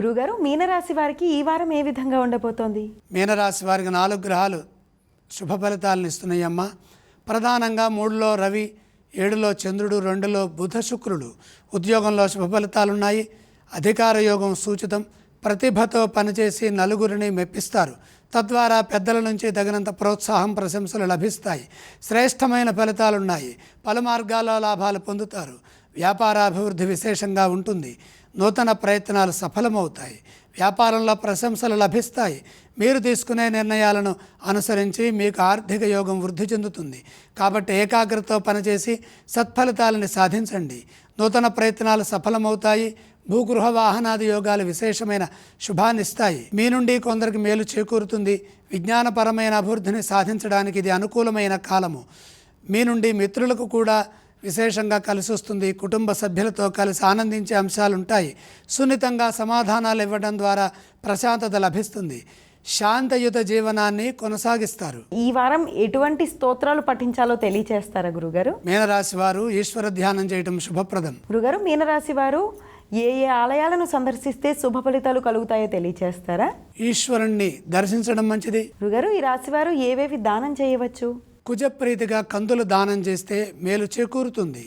గురుగారు మీనరాశి వారికి ఈ వారం ఏ విధంగా ఉండబోతోంది? మీనరాశి వారికి నాలుగు గ్రహాలు శుభ ఫలితాలను ఇస్తున్నాయమ్మా ప్రధానంగా మూడులో రవి ఏడులో చంద్రుడు రెండులో బుధ శుక్రుడు. ఉద్యోగంలో శుభ ఫలితాలు ఉన్నాయి అధికార యోగం సూచితం. ప్రతిభతో పనిచేసి నలుగురిని మెప్పిస్తారు. తద్వారా పెద్దల నుంచి తగినంత ప్రోత్సాహం ప్రశంసలు లభిస్తాయి. శ్రేష్టమైన ఫలితాలున్నాయి. పలు మార్గాల్లో లాభాలు పొందుతారు. వ్యాపారాభివృద్ధి విశేషంగా ఉంటుంది. నూతన ప్రయత్నాలు సఫలమవుతాయి. వ్యాపారంలో ప్రశంసలు లభిస్తాయి. మీరు తీసుకునే నిర్ణయాలను అనుసరించి మీకు ఆర్థిక యోగం వృద్ధి చెందుతుంది. కాబట్టి ఏకాగ్రతతో పనిచేసి సత్ఫలితాలని సాధించండి. నూతన ప్రయత్నాలు సఫలమవుతాయి. భూగృహ వాహనాది యోగాలు విశేషమైన శుభాన్నిస్తాయి మీ నుండి కొందరికి మేలు చేకూరుతుంది. విజ్ఞానపరమైన అభివృద్ధిని సాధించడానికి ఇది అనుకూలమైన కాలము. మీ నుండి మిత్రులకు కూడా విశేషంగా కలిసి వస్తుంది. కుటుంబ సభ్యులతో కలిసి ఆనందించే అంశాలు ఉంటాయి సున్నితంగా సమాధానాలు ఇవ్వడం ద్వారా ప్రశాంతత లభిస్తుంది. శాంతయుత జీవనాన్ని కొనసాగిస్తారు. ఈ వారం ఎటువంటి స్తోత్రాలు పఠించాలో తెలియచేస్తారా గురుగారు? మీనరాశి వారు ఈశ్వర ధ్యానం చేయటం శుభప్రదం. గురుగారు మీనరాశి వారు ఏ ఏ ఆలయాలను సందర్శిస్తే శుభ ఫలితాలు కలుగుతాయో తెలియచేస్తారా? ఈశ్వరుణ్ణి దర్శించడం మంచిది. గురుగారు ఈ రాశి వారు ఏవేవి దానం చేయవచ్చు? కుజప్రీతిగా కందులు దానం చేస్తే మేలు చేకూరుతుంది.